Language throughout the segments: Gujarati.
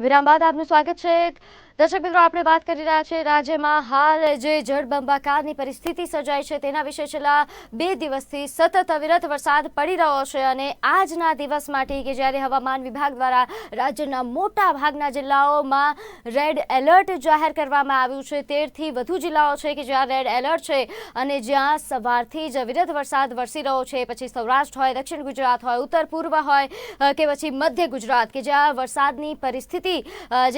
વિરામ બાદ આપનું સ્વાગત છે. દર્શક મિત્રો, આપણે વાત કરી રહ્યા છીએ રાજ્યમાં હાલ જે જળબંબાકારની પરિસ્થિતિ સર્જાઈ છે, તેના વિશે છેલ્લા બે દિવસથી સતત અવિરત વરસાદ પડી રહ્યો છે અને આજના દિવસ માટે કે જ્યારે હવામાન વિભાગ દ્વારા રાજ્યના મોટા ભાગના જિલ્લાઓમાં રેડ એલર્ટ જાહેર કરવામાં આવ્યું છે, તેરથી વધુ જિલ્લાઓ છે કે જ્યાં રેડ એલર્ટ છે અને જ્યાં સવારથી જ અવિરત વરસાદ વરસી રહ્યો છે. પછી સૌરાષ્ટ્ર હોય, દક્ષિણ ગુજરાત હોય, ઉત્તર પૂર્વ હોય કે પછી મધ્ય ગુજરાત કે જ્યાં વરસાદની પરિસ્થિતિ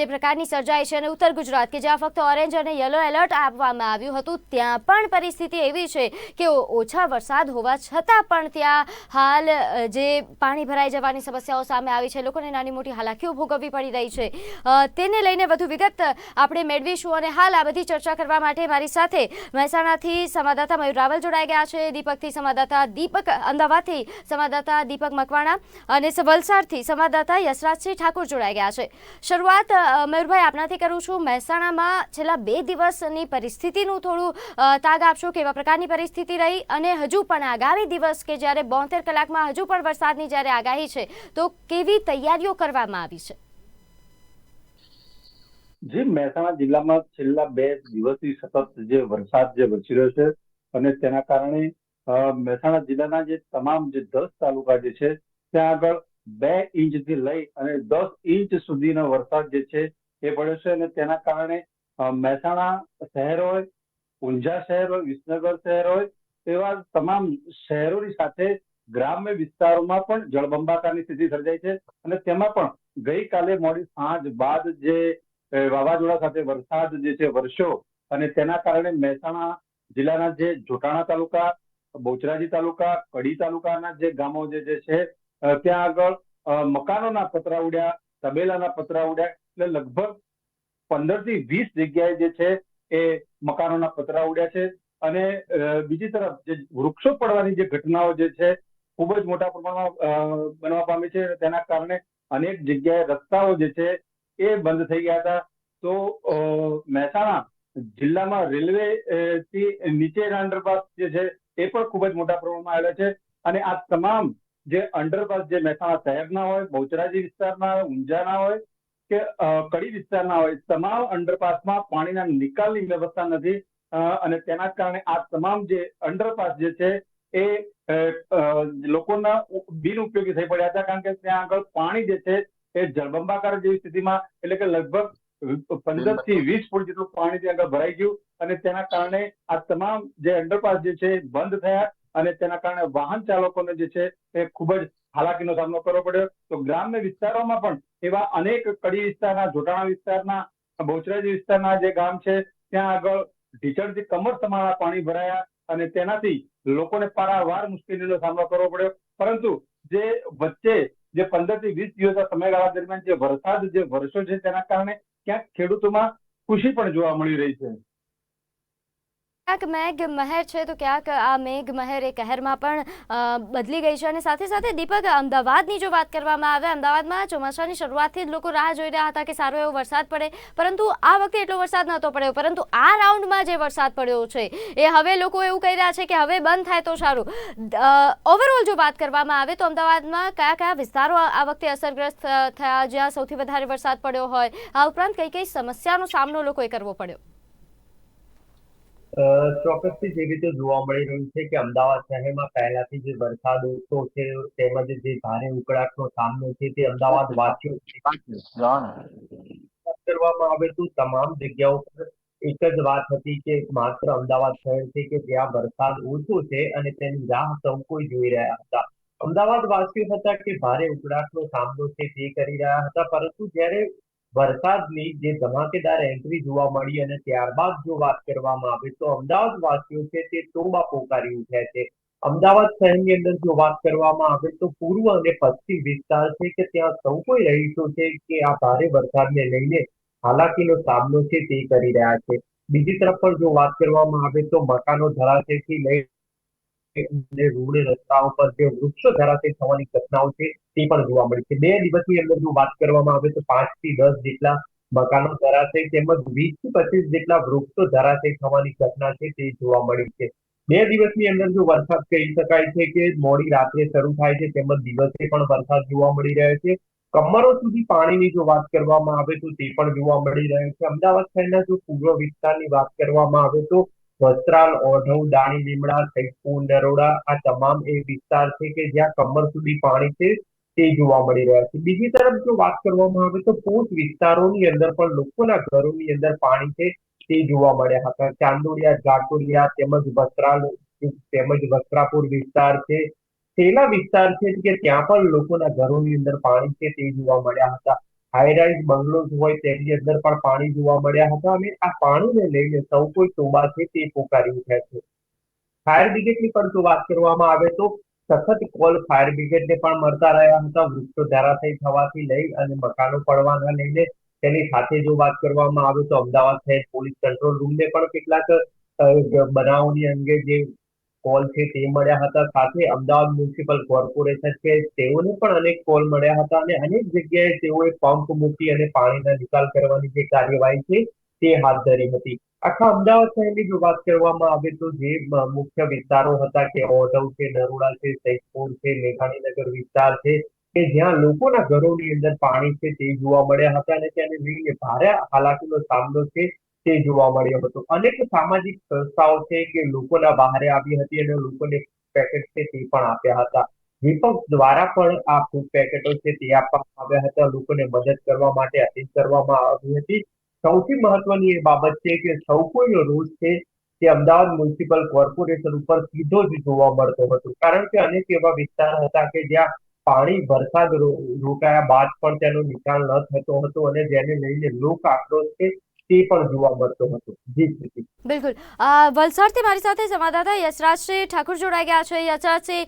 જે પ્રકારની સર્જાઈ છે અને ઉત્તર ગુજરાત કે જ્યાં ફક્ત ઓરેન્જ અને યલો એલર્ટ આપવામાં આવ્યું હતું, ત્યાં પણ પરિસ્થિતિ એવી છે કે ઓછા વરસાદ હોવા છતાં પણ ત્યાં હાલ જે પાણી ભરાઈ જવાની સમસ્યાઓ સામે આવી છે, લોકોને નાની મોટી હાલાકીઓ ભોગવવી પડી રહી છે. તેને લઈને વધુ વિગત આપણે મેળવીશું અને હાલ આ બધી ચર્ચા કરવા માટે મારી સાથે મહેસાણાથી સંવાદદાતા મયુર રાવલ જોડાઈ ગયા છે, દીપકથી સંવાદદાતા દીપક અમદાવાદથી સંવાદદાતા દીપક મકવાણા અને વલસાડથી સંવાદદાતા યશરાજસિંહ ઠાકોર જોડાઈ ગયા છે. શરૂઆત મયુરભાઈ, આપનાથી કરું છું. મહેસાણામાં છેલ્લા બે દિવસની પરિસ્થિતિનું થોડું તાગ આપશો કેવા પ્રકારની પરિસ્થિતિ રહી અને હજુ પણ આગામી દિવસ કે જ્યારે બોતેર કલાકમાં હજુ પણ વરસાદની જ્યારે આગાહી છે, તો કેવી તૈયારીઓ કરવામાં આવી છે? જે મહેસાણા જિલ્લામાં છેલ્લા બે દિવસથી સતત જે વરસાદ જે વરસી રહ્યો છે અને તેના કારણે મહેસાણા જિલ્લાના જે તમામ જે દસ તાલુકા જે છે, ત્યાં આગળ બે ઇંચથી લઈ અને દસ ઇંચ સુધીનો વરસાદ જે છે એ પડ્યો છે અને તેના કારણે મહેસાણા શહેર હોય, ઊંઝા શહેર હોય, વિસનગર શહેર હોય, એવા તમામ શહેરોની સાથે ગ્રામ્ય વિસ્તારોમાં પણ જળબંબાકારની સ્થિતિ સર્જાઈ છે. અને તેમાં પણ ગઈકાલે મોડી સાંજ બાદ જે વાવાઝોડા સાથે વરસાદ જે છે, વરસ્યો અને તેના કારણે મહેસાણા જિલ્લાના જે જોટાણા તાલુકા બોચરાજી તાલુકા, કડી તાલુકાના જે ગામો જે છે ત્યાં આગળ મકાનોના પતરા ઉડ્યા. તબેલાના પતરા ઉડ્યા એટલે લગભગ પંદરથી વીસ જગ્યાએ જે છે એ મકાનોના પતરા ઉડ્યા છે. અને બીજી તરફ જે વૃક્ષો પડવાની જે ઘટનાઓ જે છે ખૂબ જ મોટા પ્રમાણમાં બનવા પામી છે તેના કારણે અનેક જગ્યાએ રસ્તાઓ જે છે એ બંધ થઈ ગયા હતા. તો મહેસાણા જિલ્લામાં રેલવે થી નીચેના અંડરપાસ જે છે એ પણ ખૂબ જ મોટા પ્રમાણમાં આવેલા છે. અને આ તમામ જે અંડરપાસ જે મહેસાણા શહેરના હોય બહુચરાજી વિસ્તારના હોય ઊંઝાના હોય કે કડી વિસ્તારના હોય તમામ અંડરપાસમાં પાણીના નિકાલની વ્યવસ્થા નથી. અને તેના કારણે આ તમામ જે અંડરપાસ જે છે એ લોકોના બિનઉપયોગી થઈ પડ્યા હતા. કારણ કે ત્યાં આગળ પાણી જે છે એ જળબંબાકાર જેવી સ્થિતિમાં એટલે કે લગભગ પંદરથી વીસ ફૂટ જેટલું પાણી ત્યાં આગળ ભરાઈ ગયું. અને તેના કારણે આ તમામ જે અંડરપાસ જે છે બંધ થયા. અને તેના કારણે વાહન ચાલકોને જે છે એ ખૂબ જ હાલાકીનો સામનો કરવો પડ્યો. તો ગ્રામ્ય વિસ્તારોમાં પણ એવા અનેક કડી વિસ્તારના, જોટાણા વિસ્તારના, બહુચરાજી વિસ્તારના જે ગામ છે, ત્યાં આગળ ઢીચણથી કમર સમાણા પાણી ભરાયા અને તેનાથી લોકોને પારાવાર મુશ્કેલીનો સામનો કરવો પડ્યો. પરંતુ જે વચ્ચે જે પંદરથી વીસ દિવસના સમયગાળા દરમિયાન જે વરસાદ જે વર્ષો છે તેના કારણે ક્યાંક ખેડૂતોમાં ખુશી પણ જોવા મળી રહી છે. ક્યાંક મેઘ મહેર છે તો ક્યાંક આ મેઘ મહેર એ કહેરમાં પણ બદલી ગઈ છે અને સાથે સાથે દીપક અમદાવાદની જો વાત કરવામાં આવે, અમદાવાદમાં ચોમાસાની શરૂઆતથી જ લોકો રાહ જોઈ રહ્યા હતા કે સારો એવો વરસાદ પડે. પરંતુ આ વખતે એટલો વરસાદ નહોતો પડ્યો. પરંતુ આ રાઉન્ડમાં જે વરસાદ પડ્યો છે, એ હવે લોકો એવું કહી રહ્યા છે કે હવે બંધ થાય તો સારું. ઓવરઓલ જો વાત કરવામાં આવે તો અમદાવાદમાં કયા કયા વિસ્તારો આ વખતે અસરગ્રસ્ત થયા, જ્યાં સૌથી વધારે વરસાદ પડ્યો હોય, આ ઉપરાંત કઈ કઈ સમસ્યાનો સામનો લોકોએ કરવો પડ્યો? ચોક્કસથી જે રીતે જોવા મળી રહ્યું છે કે અમદાવાદ શહેરમાં પહેલાથી જે વરસાદ ઓછો છે તેમજ જે ભારે ઉકળાટનો સામનો છે તે અમદાવાદ વાસીઓ કરવામાં આવે તો તમામ જગ્યાઓ પર એક જ વાત હતી કે માત્ર અમદાવાદ શહેર છે કે જ્યાં વરસાદ ઓછો છે અને તેની રાહ સૌ કોઈ જોઈ રહ્યા હતા. અમદાવાદ વાસીઓ હતા કે ભારે ઉકળાટનો સામનો છે તે કરી રહ્યા હતા પરંતુ જ્યારે વરસાદની જે ધમાકેદાર એન્ટ્રી જોવા મળી અને ત્યારબાદ જો વાત કરવામાં આવે તો અમદાવાદ વાસીઓ છે તે તોબા પોકારી ઉઠ્યા છે. અમદાવાદ શહેરની અંદર જો વાત કરવામાં આવે તો પૂર્વ અને પશ્ચિમ વિસ્તાર છે કે ત્યાં સૌ કોઈ રહીશો છે કે આ ભારે વરસાદને લઈને હાલાકીનો સામનો છે તે કરી રહ્યા છે. બીજી તરફ પણ જો વાત કરવામાં આવે તો મકાનો ધરાશયથી લઈ રોડ રસ્તાઓ પર જે વૃક્ષો ધરાશય થવાની ઘટનાઓ છે તે પણ જોવા મળી છે. બે દિવસની અંદર જો વાત કરવામાં આવે તો પાંચથી દસ જેટલા મકાનો ધરાશય તેમજ વીસથી પચીસ જેટલા વૃક્ષો ધરાશય થવાની ઘટના છે તે જોવા મળી છે. બે દિવસની અંદર જો વરસાદ કહી શકાય છે કે મોડી રાત્રે શરૂ થાય છે તેમજ દિવસે પણ વરસાદ જોવા મળી રહ્યો છે. કમરો સુધી પાણીની જો વાત કરવામાં આવે તો તે પણ જોવા મળી રહ્યો છે. અમદાવાદ શહેરના જો પૂર્વ વિસ્તારની વાત કરવામાં આવે તો વસ્ત્રાલ, ઓઢવ દાણી લીમડા સૈદપુર નરોડા આ તમામ એ વિસ્તાર છે કે જ્યાં કમર સુધી પાણી છે. તે જોવા મળી રહ્યા છે. બીજી તરફ જો વાત કરવામાં આવે તો પોત વિસ્તારોની અંદર પણ લોકોના ઘરોની અંદર પાણી છે તે જોવા મળ્યા હતા. ચાંદોડિયા જાટોડિયા તેમજ વસ્ત્રાલ, તેમજ વસ્ત્રાપુર વિસ્તાર છે. સેલા વિસ્તાર છે કે ત્યાં પણ લોકોના ઘરોની અંદર પાણી છે તે જોવા મળ્યા હતા. હાઈરાઈઝ બંગલોઝ હોય તેમની અંદર પણ પાણી જોવા મળ્યા હતા અને આ પાણીને લઈને સૌ કોઈ તોબા છે તે પોકારી ઉઠ્યા છે. ફાયર બ્રિગેડની પણ જો વાત કરવામાં આવે તો સખત કોલ ફાયર બ્રિગેડને પણ મળતા રહ્યા હતા. વૃક્ષો ધરાશયી થવાથી લઈ અને મકાનો પડવાના લઈને તેની સાથે જો વાત કરવામાં આવે તો અમદાવાદ શહેર પોલીસ કંટ્રોલ રૂમને પણ કેટલાક બનાવની બનાવોની અંગે જે કોલ છે તે મળ્યા હતા. સાથે અમદાવાદ મ્યુનિસિપલ કોર્પોરેશન છે તેઓને પણ અનેક કોલ મળ્યા હતા અને અનેક જગ્યાએ તેઓએ પંપ મૂકી અને પાણીના નિકાલ કરવાની જે કાર્યવાહી છે તે હાથ ધરી હતી. આખા અમદાવાદ શહેરની જો વાત કરવામાં આવે તો જે મુખ્ય વિસ્તારો હતા કે ઓઢવ છે, નરોડા છે, સૈદપુર છે, મેઘાણીનગર વિસ્તાર છે, કે જ્યાં લોકોના ઘરોની અંદર પાણી છે તે જોવા મળ્યા હતા અને તેને લઈને ભારે હાલાકીનો સામનો છે તે જોવા મળ્યો હતો. અનેક સામાજિક સંસ્થાઓ છે કે લોકોના બહારે આવી હતી અને લોકોને પેકેટ છે તે પણ આપ્યા હતા. વિપક્ષ દ્વારા પણ આ ફૂડ પેકેટો છે તે આપવામાં આવ્યા હતા. લોકોને મદદ કરવા માટે અપીલ કરવામાં આવી હતી. સૌથી મહત્વની એ બાબત છે કે સૌ કોઈનો રોષ છે તે અમદાવાદ મ્યુનિસિપલ કોર્પોરેશન ઉપર સીધો જ જોવા મળતો હતો. કારણ કે અનેક એવા વિસ્તાર હતા કે જ્યાં પાણી વરસાદ રોકાયા બાદ પણ તેનો નિકાલ ન થતો હતો અને જેને લઈને લોક આક્રોશ છે તે પણ જોવા મળતો હતો. જી બિલકુલ. વલસાડથી મારી સાથે સંવાદદાતા યશરાજસિંહ ઠાકુર જોડાઈ ગયા છે. યશરાજસિંહ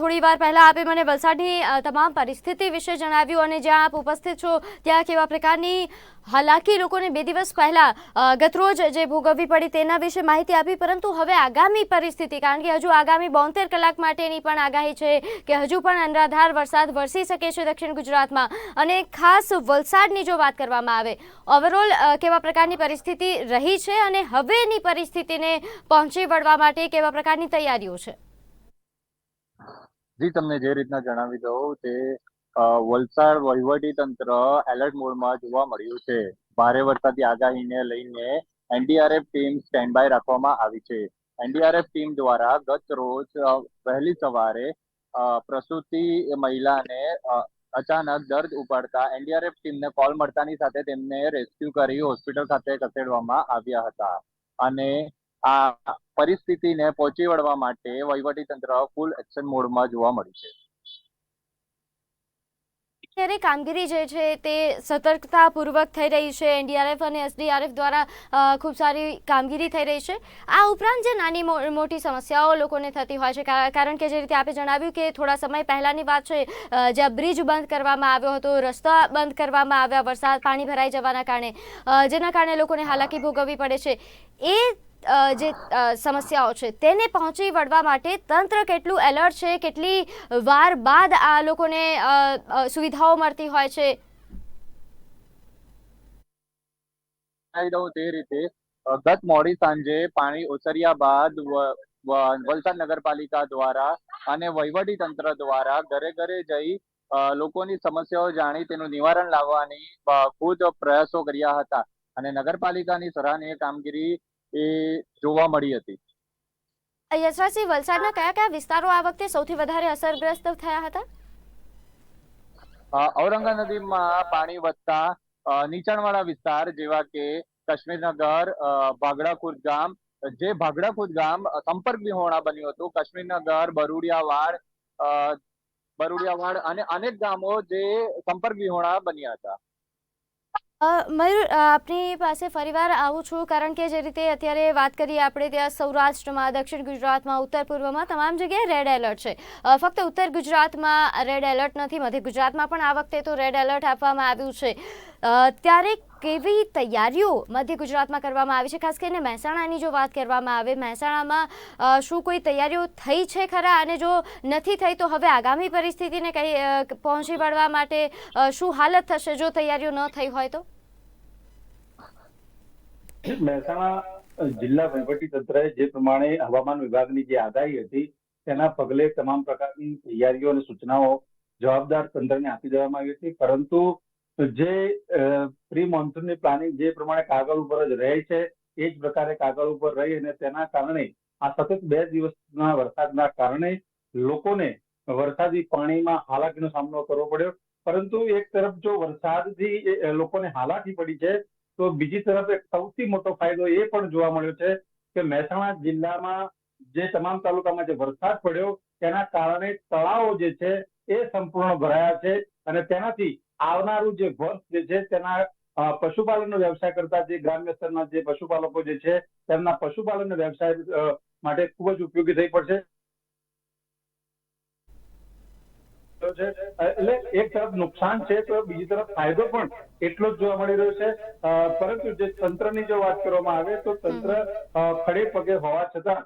થોડી વાર પહેલા આપે મને વલસાડની તમામ પરિસ્થિતિ વિશે જણાવ્યું અને જ્યાં આપ ઉપસ્થિત છો, ત્યાં કેવા પ્રકારની હાલાકી લોકોને બે દિવસ પહેલા ગતરોજ જે ભોગવવી પડી તેના વિશે માહિતી આપી, પરંતુ હવે આગામી પરિસ્થિતિ, કારણ કે હજુ આગામી બોતેર કલાક માટેની પણ આગાહી છે કે હજુ પણ અનરાધાર વરસાદ વરસી શકે છે દક્ષિણ ગુજરાતમાં. અને ખાસ વલસાડની જો વાત કરવામાં આવે ઓવરઓલ કેવા પ્રકારની પરિસ્થિતિ રહી છે અને હવેની પરિસ્થિતિને પહોંચી વળવા માટે કેવા પ્રકારની તૈયારીઓ છે. જી, તમને જે રીતના જણાવી દઉં તે વલસાડ વહીવટી તંત્ર એલર્ટ મોડમાં જોવા મળ્યું છે. ભારે વરસાદની આગાહીને લઈને એનડીઆરએફ ટીમ સ્ટેન્ડ બાય રાખવામાં આવી છે. એનડીઆરએફ ટીમ દ્વારા ગત રોજ વહેલી સવારે પ્રસૂતિ મહિલાને અચાનક દર્દ ઉપાડતા એનડીઆરએફ ટીમને કોલ મળતાની સાથે તેમને રેસ્ક્યુ કરી હોસ્પિટલ ખાતે ખસેડવામાં આવ્યા હતા. અને આ પરિસ્થિતિને પહોંચી વળવા માટે વહીવટી તંત્ર ફૂલ એક્શન મોડમાં જોવા મળ્યું છે. અત્યારે કામગીરી જે છે તે સતર્કતાપૂર્વક થઈ રહી છે. એનડીઆરએફ અને એસડીઆરએફ દ્વારા ખૂબ સારી કામગીરી થઈ રહી છે. આ ઉપરાંત જે નાની મોટી સમસ્યાઓ લોકોને થતી હોય છે કારણ કે જે રીતે આપે જણાવ્યું કે થોડા સમય પહેલાંની વાત છે જ્યાં બ્રિજ બંધ કરવામાં આવ્યો હતો, રસ્તા બંધ કરવામાં આવ્યા, વરસાદ, પાણી ભરાઈ જવાના કારણે જેના કારણે લોકોને હાલાકી ભોગવવી પડે છે. એ જે સમસ્યાઓ છે તેને પહોંચી વળવા માટે તંત્ર કેટલું એલર્ટ છે, કેટલી વાર બાદ આ લોકોને સુવિધાઓ મળતી હોય છે? તે રીતે. ગત મોડી સાંજે પાણી ઓસર્યા બાદ વલસાડ નગરપાલિકા દ્વારા અને વહીવટી તંત્ર દ્વારા ઘરે ઘરે જઈ લોકોની સમસ્યાઓ જાણી તેનું નિવારણ લાવવાની ખુદ પ્રયાસો કર્યા હતા. અને નગરપાલિકાની સરાહનીય કામગીરી એ જોવા મળી હતી. યશરાજસિંહ વલસાડના કયા કયા વિસ્તારો આ વખતે સૌથી વધારે અસરગ્રસ્ત થયા હતા? ઔરંગા નદીમાં પાણી વધતા નીચાણવાળા વિસ્તાર જેવા કે કાશ્મીરનગર અ, ગામ જે ભાગડાખુદ ગામ સંપર્ક વિહોણા બન્યું હતું. કાશ્મીરનગર બરુડિયાવાડ બરુડિયાવાડ અને અનેક ગામો જે સંપર્ક વિહોણા બન્યા હતા. મયુર આપની પાસે ફરીવાર આવું છું કારણ કે જે રીતે અત્યારે વાત કરીએ આપણે ત્યાં સૌરાષ્ટ્રમાં, દક્ષિણ ગુજરાતમાં, ઉત્તર પૂર્વમાં તમામ જગ્યાએ રેડ એલર્ટ છે. ફક્ત ઉત્તર ગુજરાતમાં રેડ એલર્ટ નથી, મધ્ય ગુજરાતમાં પણ આ વખતે તો રેડ એલર્ટ આપવામાં આવ્યું છે. ત્યારે કેવી તૈયારીઓ મધ્ય ગુજરાતમાં કરવામાં આવી છે? ખાસ કરીને મહેસાણાની જો વાત કરવામાં આવે, મહેસાણામાં શું કોઈ તૈયારીઓ થઈ છે ખરા? અને જો નથી થઈ, તો હવે આગામી પરિસ્થિતિને કઈ પહોંચી વળવા માટે શું હાલત થશે જો તૈયારીઓ ન થઈ હોય તો? મહેસાણા જિલ્લા વહીવટી તંત્રએ જે પ્રમાણે હવામાન વિભાગની જે આગાહી હતી, તેના પગલે તમામ પ્રકારની તૈયારીઓ અને સૂચનાઓ જવાબદાર તંત્રને આપી દેવામાં આવી હતી. પરંતુ જે પ્રી મોન્સૂનની પ્લાનિંગ જે પ્રમાણે કાગળ ઉપર જ રહે છે, એ જ પ્રકારે કાગળ ઉપર રહી અને તેના કારણે આ સતત બે દિવસના વરસાદના કારણે લોકોને વરસાદી પાણીમાં હાલાકીનો સામનો કરવો પડ્યો. પરંતુ એક તરફ જો વરસાદથી લોકોને હાલાકી પડી છે, તો બીજી તરફ એક સૌથી મોટો ફાયદો એ પણ જોવા મળ્યો છે કે મહેસાણા જિલ્લામાં જે તમામ તાલુકામાં જે વરસાદ પડ્યો, તેના કારણે તળાવો જે છે એ સંપૂર્ણ ભરાયા છે અને તેનાથી આવનારું જે વર્ષ જે છે તેના પશુપાલનનો વ્યવસાય કરતા જે ગ્રામ્ય સ્તરના જે પશુપાલકો જે છે તેમના પશુપાલનના વ્યવસાય માટે ખૂબ જ ઉપયોગી થઈ પડશે. એટલે એક તરફ નુકસાન છે તો બીજી તરફ ફાયદો પણ એટલો જ જોવા મળી રહ્યો છે. પરંતુ જે તંત્રની જો વાત કરવામાં આવે તો તંત્ર ખડે પગે હોવા છતાં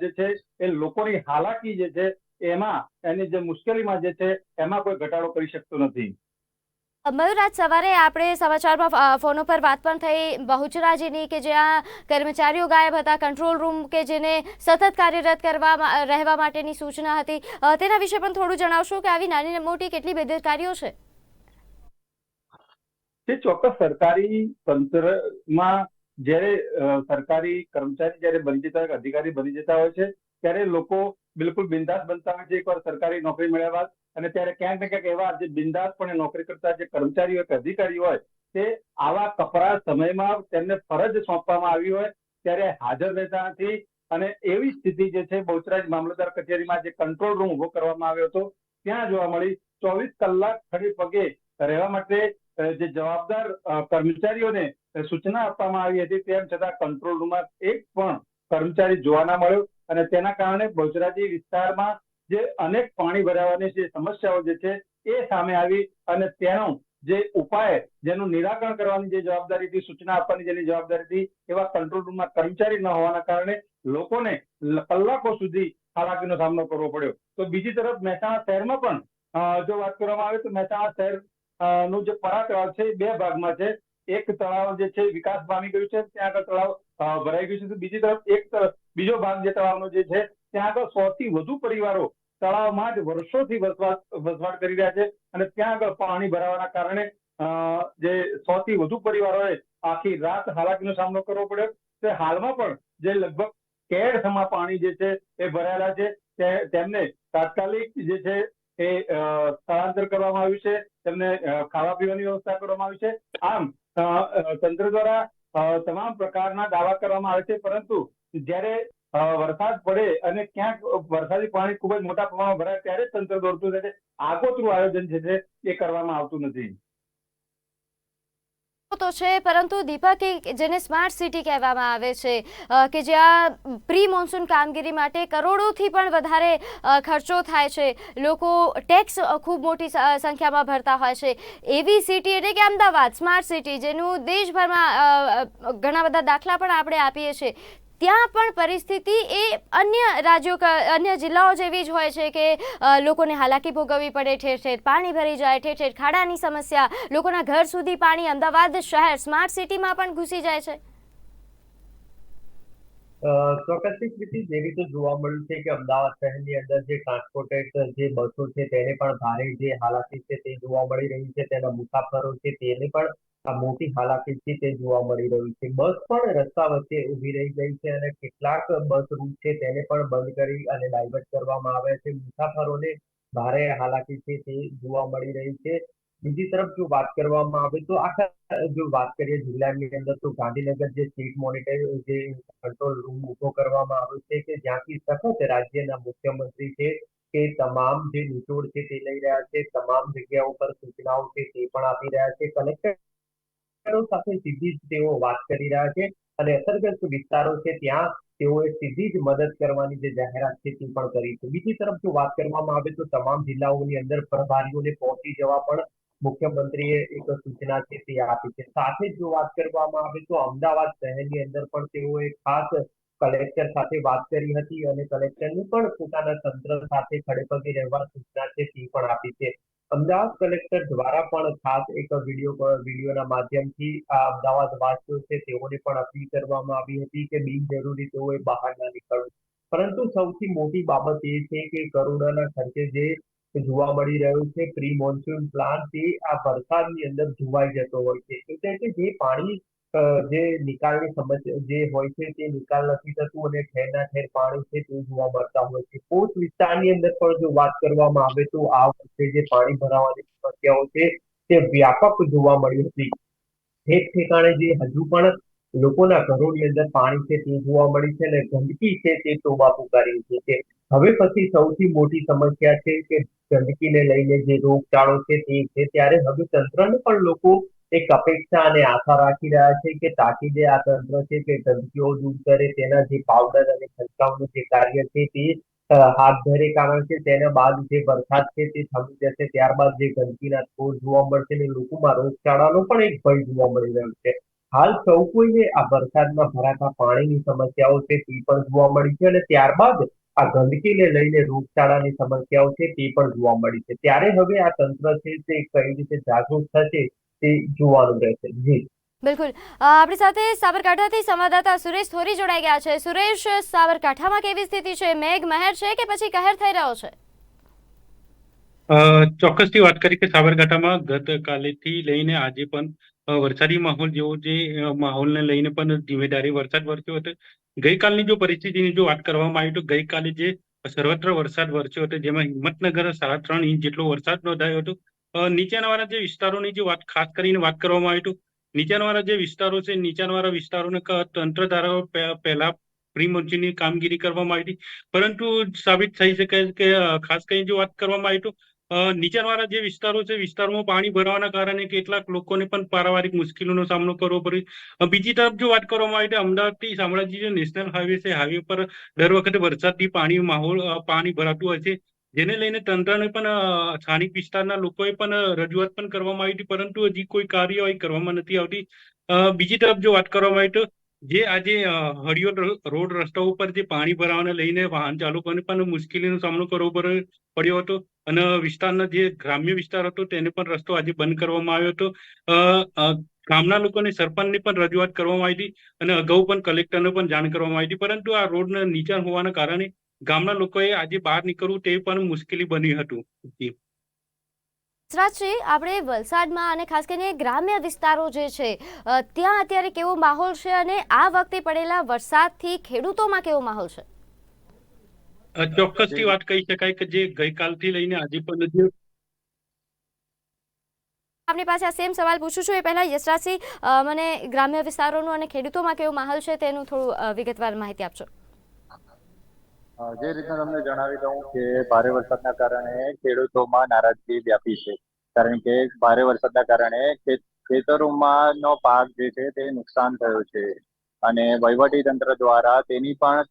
જે છે એ લોકોની હાલાકી જે છે એમાં, એની જે મુશ્કેલીમાં જે છે એમાં કોઈ ઘટાડો કરી શકતો નથી. મયુરાજ સવારે આપણે સમાચારમાં ફોન ઉપર વાત પણ થઈ. બહુચરાજીની કે જ્યાં કર્મચારીઓ ગાયબ હતા કંટ્રોલ રૂમ કે જેને સતત કાર્યરત કરવા રહેવા માટેની સૂચના હતી. તેના વિશે પણ થોડું જણાવશો કે આવી નાની મોટી કેટલી બેદરકારીઓ છે? તે ચોક્કસ સરકારી તંત્રમાં જ્યારે સરકારી કર્મચારી જ્યારે બની જતા હોય, અધિકારી બની જતા હોય છે ત્યારે લોકો બિલકુલ બિંદાસ બનતા હોય છે. એકવાર સરકારી નોકરી મળ્યા બાદ અને ત્યારે ક્યાંક ને ક્યાંક એવા જે બિંદાસપણે નોકરી કરતા જે કર્મચારીઓ કે અધિકારી હોય, તે આવા કપરા સમયમાં તેમને ફરજ સોંપવામાં આવી હોય, ત્યારે હાજર રહેતા નથી. અને એવી સ્થિતિ જે છે, બહુચરાજ મામલતદાર કચેરીમાં જે કંટ્રોલ રૂમ ઊભો કરવામાં આવ્યો હતો, ત્યાં જોવા મળી, ચોવીસ કલાક ખડી પગે રહેવા માટે જે જવાબદાર કર્મચારીઓને સૂચના આપવામાં આવી હતી, તેમ છતાં કંટ્રોલ રૂમમાં એક પણ કર્મચારી જોવા ના મળ્યો. અને તેના કારણે બહુચરાજી વિસ્તારમાં જે અનેક પાણી ભરાવાની જે સમસ્યાઓ જે છે એ સામે આવી અને તેનો જે ઉપાય જેનું નિરાકરણ કરવાની જે જવાબદારી હતી, સૂચના આપવાની જેની જવાબદારી હતી, એવા કંટ્રોલ રૂમમાં કર્મચારી ન હોવાના કારણે લોકોને કલાકો સુધી હાલાકીનો સામનો કરવો પડ્યો. તો બીજી તરફ મહેસાણા શહેરમાં પણ જો વાત કરવામાં આવે તો મહેસાણા શહેરનું જે પરા તળાવ છે બે ભાગમાં છે. એક તળાવ જે છે વિકાસ પામી ગયું છે, ત્યાં આગળ તળાવ ભરાઈ ગયું છે. તો બીજી તરફ એક બીજો ભાગ જે તળાવનો જે છે ત્યાં આગળ સો થી વધુ પરિવારો તળાવમાં જ વર્ષોથી વસવાટ કરી રહ્યા છે અને ત્યાં આગળ પાણી ભરાવાના કારણે જે સો થી વધુ પરિવારોએ આખી રાત હાલાકીનો સામનો કરવો પડ્યો. તે હાલમાં પણ જે લગભગ કેર સમા પાણી જે છે એ ભરાયેલા છે તેમને તાત્કાલિક જે છે એ સ્થળાંતર કરવામાં આવ્યું છે. તેમને ખાવા પીવાની વ્યવસ્થા કરવામાં આવી છે. આમ તંત્ર દ્વારા તમામ પ્રકારના દાવા કરવામાં આવે છે. પરંતુ જ્યારે વરસાદ પડે અને ક્યાંક વરસાદી પાણી ખૂબ જ મોટા પ્રમાણમાં ભરાય ત્યારે તંત્ર દોડતું થાય છે. આગોતરું આયોજન છે એ કરવામાં આવતું નથી. તો છે, પરંતુ દીપક જેને સ્માર્ટ સિટી કહેવામાં આવે છે કે જ્યાં પ્રી મોન્સૂન કામગીરી માટે કરોડોથી પણ વધારે ખર્ચો થાય છે. લોકો ટેક્સ ખૂબ મોટી સંખ્યામાં ભરતા હોય છે. એવી સિટી એટલે કે અમદાવાદ સ્માર્ટ સિટી જેનું દેશભરમાં ઘણા બધા દાખલા પણ આપણે આપીએ છીએ. ત્યાં પણ પરિસ્થિતિ એ અન્ય રાજ્યો અન્ય જિલ્લાઓ જેવી જ હોય છે કે લોકોને હાલાકી ભોગવવી પડે, ઠેર ઠેર પાણી ભરી જાય, ઠેર ઠેર ખાડાની સમસ્યા, લોકોના ઘર સુધી પાણી અમદાવાદ શહેર સ્માર્ટ સિટીમાં પણ ઘૂસી જાય છે. ચોક્કસથી રીતે જે રીતે જોવા મળ્યું છે કે અમદાવાદ શહેરની અંદર જે ટ્રાન્સપોર્ટેડ જે બસો છે, તેને પણ ભારે જે હાલાકી છે તે જોવા મળી રહી છે, તેના મુસાફરો છે, તેને પણ આ મોટી હાલાકી તે જોવા મળી રહ્યું છે. બસ પણ રસ્તા વચ્ચે ઊભી રહી ગઈ છે અને કેટલાક બસ રૂટ છે તેને પણ બંધ કરી અને ડાયવર્ટ કરવામાં આવ્યા છે. મુસાફરોને ભારે હાલાકી છે તે જોવા મળી રહી છે. બીજી તરફ જો વાત કરવામાં આવે તો આખા, જો વાત કરીએ જિલ્લાની અંદર તો ગાંધીનગર જે સ્ટેટ મોનિટર જે કંટ્રોલ રૂમ ઊભો કરવામાં આવ્યો છે કે જ્યાંથી સખત રાજ્યના મુખ્યમંત્રી છે કે તમામ જે નિચોડ છે તે લઈ રહ્યા છે. તમામ જગ્યાઓ પર સૂચનાઓ છે તે પણ આપી રહ્યા છે. કલેક્ટરો સાથે સીધી જ તેઓ વાત કરી રહ્યા છે અને અસરગ્રસ્ત વિસ્તારો છે ત્યાં તેઓએ સીધી જ મદદ કરવાની જે જાહેરાત છે તે પણ કરી છે. બીજી તરફ જો વાત કરવામાં આવે તો તમામ જિલ્લાઓની અંદર પ્રભારીઓને પહોંચી જવા પણ મુખ્યમંત્રીએ એક સૂચના છે તે આપી છે. સાથે જ જો વાત કરવામાં આવે તો અમદાવાદ શહેરની અંદર પણ તેઓએ ખાસ કલેક્ટર સાથે વાત કરી હતી અને કલેક્ટરને પણ પોતાના તંત્ર સાથે ખડેપગે રહેવા સૂચના છે તે પણ આપી છે. અમદાવાદ કલેક્ટર દ્વારા પણ ખાસ એક વીડિયો વિડીયોના માધ્યમથી આ અમદાવાદ વાસીઓ છે તેઓને પણ અપીલ કરવામાં આવી હતી કે બિનજરૂરી તેઓએ બહાર ના નીકળવું. પરંતુ સૌથી મોટી બાબત એ છે કે કરોડોના ખર્ચે જે જોવા મળી રહ્યું છે પ્રી મોન્સૂન પ્લાન તે આ વરસાદની અંદર ધોવાઈ જતો હોય છે. એટલે કે જે પાણી જે નિકાલની સમસ્યા, જે હોય છે તે નિકાલ નથી થતું અને ઠેરના ઠેર પાણી છે તે જોવા મળતા હોય છે. પોસ્ટ વિસ્તારની અંદર પણ જો વાત કરવામાં આવે તો આ વખતે જે પાણી ભરાવાની સમસ્યાઓ છે તે વ્યાપક જોવા મળી હતી. ઠેક ઠેકાણે જે હજુ પણ લોકોના ઘરોની અંદર પાણી છે તે જોવા મળી છે અને ગંદકી છે તે તોબા પુકારી છે કે હવે પછી સૌથી મોટી સમસ્યા છે કે ગંદકીને લઈને જે રોગચાળો છે તે છે ત્યારે હવે તંત્રને પણ લોકો એક અપેક્ષા અને આશા રાખી રહ્યા છે કે તાકીદે આ તંત્ર છે કે ગંદકીઓ દૂર કરે, તેના જે પાવડર અને છંટકાવનું જે કાર્ય છે તે હાથ ધરે કારણ કે તેના બાદ જે વરસાદ છે તે થમી જશે. ત્યારબાદ જે ગંદકીના છોડ જોવા મળશે ને લોકોમાં રોગચાળાનો પણ એક ભય જોવા મળી રહ્યો છે. હાલ સૌ કોઈને આ વરસાદમાં ભરાતા પાણીની સમસ્યાઓ છે તે પણ જોવા મળી છે અને ત્યારબાદ આ ગંદકીને લઈને રોગચાળાની સમસ્યાઓ છે તે પણ જોવા મળી છે. ત્યારે હવે આ તંત્ર છે તે કઈ રીતે જાગૃત થશે તે જોવાનું રહેશે જી. બિલકુલ. આપણી સાથે સાબરકાંઠાથી સંવાદદાતા સુરેશ થોરી જોડાઈ ગયા છે. સુરેશ સાબરકાંઠામાં કેવી સ્થિતિ છે? મેઘ મહેર છે કે પછી કહેર થઈ રહ્યો છે? અ, ચોક્કસથી વાત કરી કે સાબરકાંઠામાં ગતકાલેથી લઈને આજે પણ વરસાદી માહોલ જેવો જે માહોલને લઈને પણ ધીમેધારે વરસાદ વરસ્યો હતો. ગઈકાલની જો પરિસ્થિતિની જો વાત કરવામાં આવી તો ગઈકાલે જે સર્વત્ર વરસાદ વરસ્યો હતો જેમાં હિંમતનગર સાડા ત્રણ ઇંચ જેટલો વરસાદ નોંધાયો હતો. અ, નીચાણવાળા જે વિસ્તારોની જે વાત ખાસ કરીને વાત કરવામાં આવી તો નીચાણવાળા જે વિસ્તારો છે નીચાણવાળા વિસ્તારોને તંત્ર દ્વારા પહેલા પ્રી કામગીરી કરવામાં આવી હતી. પરંતુ સાબિત થઈ શકે કે ખાસ કરીને જો વાત કરવામાં આવી તો નીચાણવાળા જે વિસ્તારો છે વિસ્તારોમાં પાણી ભરાવાના કારણે કેટલાક લોકોને પણ પારિવારિક મુશ્કેલીનો સામનો કરવો પડ્યો. બીજી તરફ જો વાત કરવામાં આવી તો અમદાવાદથી શામળાજી જે નેશનલ હાઈવે છે હાઈવે પર દર વખતે વરસાદથી પાણી માહોલ પાણી ભરાતું હોય છે. જેને લઈને તંત્રને પણ સ્થાનિક વિસ્તારના લોકોએ પણ રજૂઆત પણ કરવામાં આવી હતી પરંતુ હજી કોઈ કાર્યવાહી કરવામાં નથી આવતી. બીજી તરફ જો વાત કરવામાં આવી તો જે આજે અ, રોડ રસ્તા ઉપર જે પાણી ભરાવાને લઈને વાહન ચાલકોને પણ મુશ્કેલીનો સામનો કરવો પડ્યો હતો. અને વિસ્તારના જે ગ્રામ્ય વિસ્તાર હતો તેને પણ રસ્તો આજે બંધ કરવામાં આવ્યો હતો. ગામના લોકોને સરપંચને પણ રજૂઆત કરવામાં આવી હતી અને અગાઉ પણ કલેક્ટરને પણ જાણ કરવામાં આવી હતી. પરંતુ આ રોડના નીચાણ હોવાના કારણે ગામના લોકોએ આજે બહાર નીકળવું તે પણ મુશ્કેલી બની હતું. જી. સરાજજી આપણે વલસાડમાં અને ખાસ કરીને ગ્રામ્ય વિસ્તારો જે છે ત્યાં અત્યારે કેવો માહોલ છે અને આ વખતે પડેલા વરસાદથી ખેડૂતોમાં કેવો માહોલ છે? ચોક્કસથી વાત કહી શકાય કે જે ગઈકાલથી લઈને આજે પણ જે આપની પાસે આ સેમ સવાલ પૂછું છું. એ પહેલા યશરાજસિંહ મને ગ્રામ્ય વિસ્તારોનું અને ખેડૂતોમાં કેવો માહોલ છે તેનું થોડું વિગતવાર માહિતી આપશો. જે રીતના તમને જણાવી દઉં કે ભારે વરસાદના કારણે ખેડૂતોમાં નારાજગી વ્યાપી છે. કારણ કે ભારે વરસાદના કારણે ખેતરોમાં નો પાક જે છે તે નુકસાન થયો છે. અને વહીવટી તંત્ર દ્વારા તેની પણ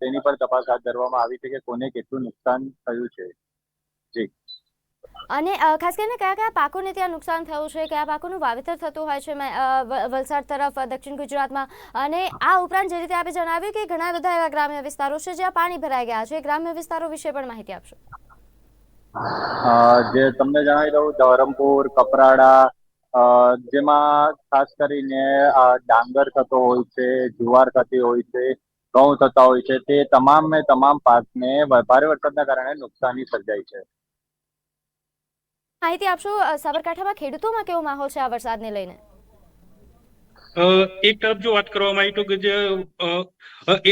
તેની પણ તપાસ હાથ ધરવામાં આવી છે કે કોને કેટલું નુકસાન થયું છે. જી. અને ખાસ કરીને કયા કયા પાકોને ત્યાં નુકસાન થયું છે, કયા પાકોનું વાવેતર થતું હોય છે વલસાડ તરફ દક્ષિણ ગુજરાતમાં. અને આ ઉપરાંત જે રીતે આપણે જણાવ્યું કે ઘણા બધા એવા ગ્રામ્ય વિસ્તારો છે, જ્યાં પાણી ભરાઈ ગયા છે. ગ્રામ્ય વિસ્તારો વિશે પણ માહિતી આપશો. જે તમને જણાવી દઉં, ધરમપુર, કપરાડા જેમાં ખાસ કરીને ડાંગર થતો હોય છે, જુવાર થતી હોય છે, ઘઉં થતા હોય છે, તે તમામ તમામ પાકને ભારે વરસાદના કારણે નુકસાની સર્જાઈ છે. માહિતી આપશો સાબરકાંઠામાં ખેડૂતોમાં કેવો માહોલ છે આ વરસાદને લઈને? એક તરફ જો વાત કરવામાં આવી તો કે જે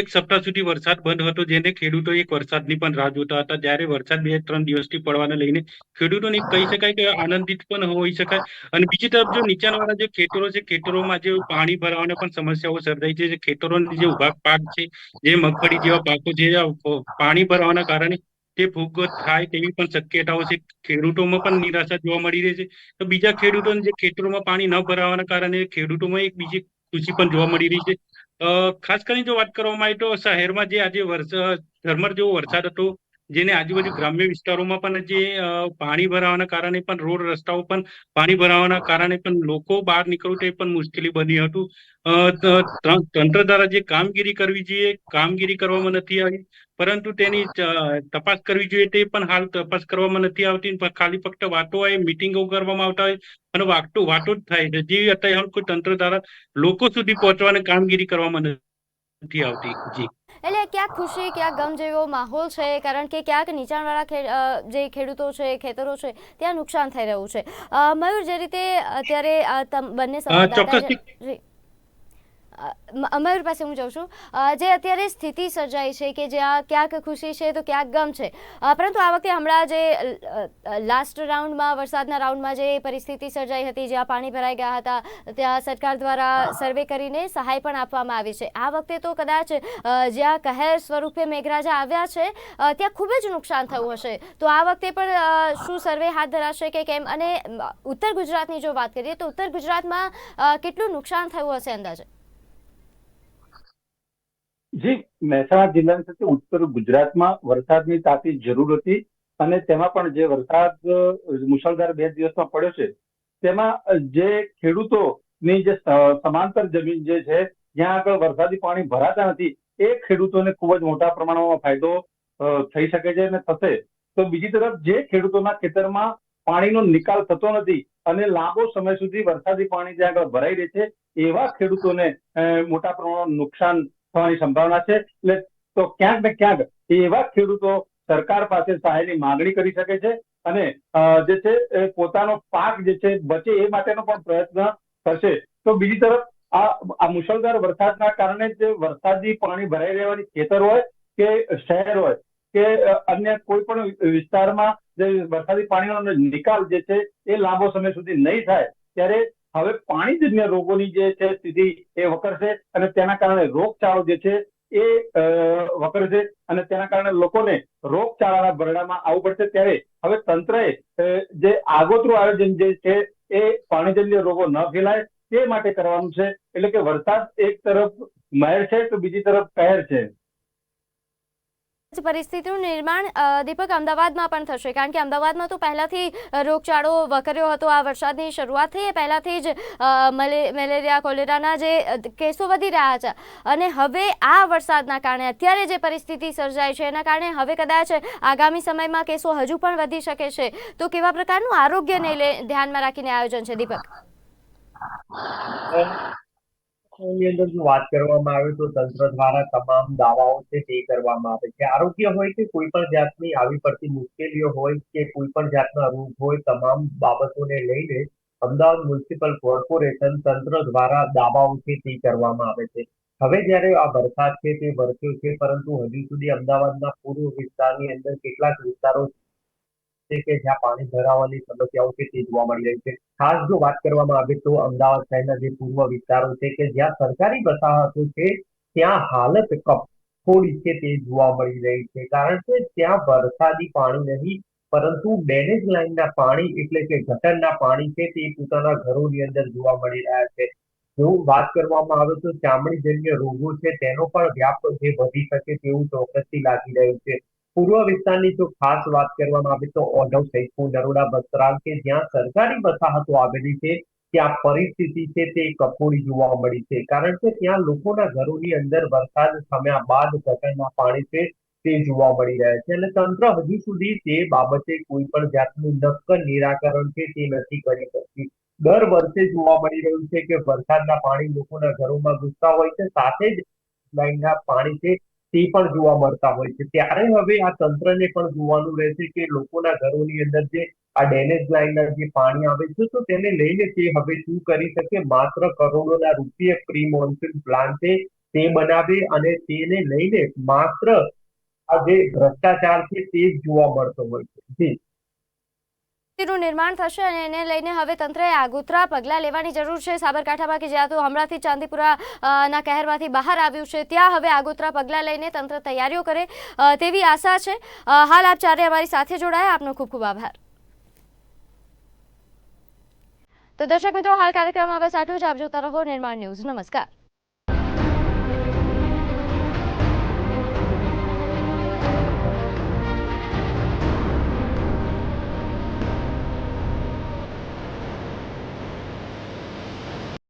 એક સપ્તાહ સુધી વરસાદ બંધ હતો, જેને ખેડૂતો એક વરસાદની પણ રાહ જોતા હતા. જ્યારે વરસાદ બે, ત્રણ દિવસથી પડવાને લઈને ખેડૂતોને કહી શકાય કે આનંદિત પણ હોઈ શકાય. અને બીજી તરફ જો નીચાણવાળા જે ખેતરો છે, ખેતરોમાં જે પાણી ભરાવાની પણ સમસ્યાઓ સર્જાઈ છે. જે ખેતરોની જે ઊભા પાક છે, જે મગફળી જેવા પાકો જે પાણી ભરાવાના કારણે તે ભૂગત થાય તેવી પણ શક્યતાઓ છે. ખેડૂતોમાં પણ નિરાશા જોવા મળી રહી છે. તો બીજા ખેડૂતોને જે ખેતરોમાં પાણી ન ભરાવાના કારણે ખેડૂતોમાં એક બીજી ખુશી પણ જોવા મળી રહી છે. ખાસ કરીને જો વાત કરવામાં આવે તો શહેરમાં જે આજે વરસાદ ઝરમર જેવો વરસાદ હતો જેને આજુબાજુ ગ્રામ્ય વિસ્તારોમાં પણ જે પાણી ભરાવાના કારણે પણ રોડ રસ્તાઓ પણ પાણી ભરાવાના કારણે પણ લોકો બહાર નીકળવું તે પણ મુશ્કેલી બની હતું. તંત્ર દ્વારા જે કામગીરી કરવી જોઈએ કામગીરી કરવામાં નથી આવી. પરંતુ તેની તપાસ કરવી જોઈએ તે પણ હાલ તપાસ કરવામાં નથી આવતી. ખાલી ફક્ત વાતો હોય મિટિંગો કરવામાં આવતા હોય અને વાતો વાતો જ થાય છે. જે અત્યારે હાલ કોઈ તંત્ર દ્વારા લોકો સુધી પહોંચવાની કામગીરી કરવામાં નથી આવતી. જી. એટલે ક્યાંક ખુશી ક્યાંક ગમ જેવો માહોલ છે કારણ કે ક્યાંક નીચાણવાળા જે ખેડૂતો છે ખેતરો છે ત્યાં નુકસાન થઈ રહ્યું છે. મયુર જે રીતે અત્યારે બંને સંવાદદાતા ચોક્કસથી. જી. અ, મ- મયુર પાસે હું જાઉં છું જે અત્યારે સ્થિતિ સર્જાઈ છે કે જ્યાં ક્યાંક ખુશી છે તો ક્યાંક ગમ છે પરંતુ આ વખતે હમણાં જે લાસ્ટ રાઉન્ડમાં વરસાદના રાઉન્ડમાં જે પરિસ્થિતિ સર્જાઈ હતી જ્યાં પાણી ભરાઈ ગયા હતા ત્યાં સરકાર દ્વારા સર્વે કરીને સહાય પણ આપવામાં આવી છે આ વખતે તો કદાચ જ્યાં કહેર સ્વરૂપે મેઘરાજા આવ્યા છે ત્યાં ખૂબ જ નુકસાન થયું હશે તો આ વખતે પણ શું સર્વે હાથ ધરાશે કે કેમ અને ઉત્તર ગુજરાતની જો વાત કરીએ તો ઉત્તર ગુજરાતમાં કેટલું નુકસાન થયું હશે અંદાજે જી મહેસાણા જિલ્લાની સાથે ઉત્તર ગુજરાતમાં વરસાદની તાતી જરૂર હતી અને તેમાં પણ જે વરસાદ મુશળધાર બે દિવસમાં પડ્યો છે, તેમાં જે ખેડૂતોની જે સમાંતર જમીન જે છે, જ્યાં આગળ વરસાદી પાણી ભરાતા નથી, એ ખેડૂતોને ખૂબ જ મોટા પ્રમાણમાં ફાયદો થઈ શકે છે અને થશે. તો બીજી તરફ જે ખેડૂતોના ખેતરમાં પાણીનો નિકાલ થતો નથી અને લાંબો સમય સુધી વરસાદી પાણી જ્યાં આગળ ભરાઈ રહે છે, એવા ખેડૂતોને મોટા પ્રમાણમાં નુકસાન થવાની સંભાવના છે. એટલે તો ક્યાંક ને ક્યાંક એવા ખેડૂતો સરકાર પાસે સહાયની માંગણી કરી શકે છે અને જે છે પોતાનો પાક જે છે બચે એ માટેનો પણ પ્રયત્ન થશે. તો બીજી તરફ આ આ મુશળધાર વરસાદના કારણે જે વરસાદી પાણી ભરાઈ રહેવાની ખેતર હોય કે શહેર હોય કે અન્ય કોઈ પણ વિસ્તારમાં જે વરસાદી પાણીનો નિકાલ જે છે એ લાંબો સમય સુધી નહીં થાય, ત્યારે હવે પાણીજન્ય રોગોની જે છે સ્થિતિ એ વકરશે અને તેના કારણે રોગચાળો જે છે એ વકરશે અને તેના કારણે લોકોને રોગચાળાના ભરડામાં આવવું પડશે. ત્યારે હવે તંત્રએ જે આગોતરું આયોજન જે છે એ પાણીજન્ય રોગો ન ફેલાય, તે માટે કરવાનું છે. એટલે કે વરસાદ એક તરફ, મહેર છે તો બીજી તરફ પહેર છે. પરિસ્થિતિનું નિર્માણ દીપક અમદાવાદમાં પણ થશે. કારણ કે અમદાવાદમાં તો પહેલાથી રોગચાળો વકર્યો હતો આ વરસાદની શરૂઆત થઈ એ પહેલાથી જ મલે- મેલેરિયા કોલેરાના જે કેસો વધી રહ્યા છે અને હવે આ વરસાદના કારણે અત્યારે જે પરિસ્થિતિ સર્જાય છે એના કારણે હવે કદાચ આગામી સમયમાં કેસો હજુ પણ વધી શકે છે. તો કેવા પ્રકારનું આરોગ્યને ધ્યાનમાં રાખીને આયોજન છે દીપક? ની અંદર જો વાત કરવામાં આવે તો તંત્ર દ્વારા તમામ દાવાઓ છે તે કરવામાં આવે છે. આરોગ્ય હોય કે કોઈ પણ જાતની આવી પડતી મુશ્કેલીઓ હોય કે કોઈ પણ જાતના રોગ હોય તમામ બાબતોને લઈને અમદાવાદ મ્યુનિસિપલ કોર્પોરેશન તંત્ર દ્વારા દાવાઓ છે તે કરવામાં આવે છે. હવે જ્યારે આ વરસાદ છે તે વરસ્યો છે પરંતુ હજુ સુધી અમદાવાદના પૂર્વ વિસ્તારની અંદર કેટલાક વિસ્તારો છે કે જ્યાં પાણી ભરાવાની સમસ્યાઓ છે જોવા મળી રહી છે. ખાસ જો વાત કરવામાં આવે તો અમદાવાદ શહેરના જે પૂર્વ વિસ્તારો છે કે જ્યાં સરકારી વસાહતો છે, ત્યાં હાલત કફોડી છે તે જોવા મળી રહી છે. કારણ કે ત્યાં વરસાદી પાણી નહીં, પરંતુ ડેરેજ લાઇનના પાણી એટલે કે ગટરના પાણી છે તે પોતાના ઘરોની અંદર જોવા મળી રહ્યા છે. જો વાત કરવામાં આવે તો ચામડીજન્ય રોગો છે તેનો પણ વ્યાપ જે વધી શકે તેવું ચોક્કસથી લાગી રહ્યું છે. પૂર્વ વિસ્તારની જો ખાસ વાત કરવામાં આવે તો ઓઢવ સૈદપુર નરોડા બસરાલ કે જ્યાં સરકારી વસાહતો આવેલી છે, ત્યાં પરિસ્થિતિ છે તે કફોડી જોવા મળી છે. કારણ કે ત્યાં લોકોના ઘરોની અંદર વરસાદ થમ્યા બાદ ગટરના પાણી છે તે જોવા મળી રહ્યા છે અને તંત્ર હજુ સુધી તે બાબતે કોઈ પણ જાતનું નક્કર નિરાકરણ છે તે નથી કરી શકતી. દર વર્ષે જોવા મળી રહ્યું છે કે વરસાદના પાણી લોકોના ઘરોમાં ઘૂસતા હોય છે, સાથે જ લાઈનના પાણી છે તે પણ જોવા મળતા હોય છે. ત્યારે હવે આ તંત્રને પણ જોવાનું રહેશે કે લોકોના ઘરોની અંદર જે આ ડેમેજ લાઈનના જે પાણી આવે છે, તો તેને લઈને તે હવે શું કરી શકે? માત્ર કરોડોના રૂપિયે પ્રી મોન્સૂન છે, તે બનાવે અને તેને લઈને માત્ર આ જે ભ્રષ્ટાચાર છે, તે જ જોવા મળતો હોય છે. જી. નું નિર્માણ થશે અને એને લઈને હવે તંત્રએ આગોતરા પગલાં લેવાની જરૂર છે. સાબરકાંઠામાં કે જ્યાં તો હમણાંથી ચાંદીપુરા ના કહેરમાંથી બહાર આવ્યું છે, ત્યાં હવે આગોતરા પગલાં લઈને તંત્ર તૈયારીઓ કરે તેવી આશા છે. હાલ આપ ચારે અમારી સાથે જોડાયા. આપનો ખૂબ ખૂબ આભાર. તો દર્શક મિત્રો, હાલ કાર્યક્રમમાં બસ આટલું જ આપ જોતા રહો. નિર્માણ ન્યૂઝ. નમસ્કાર.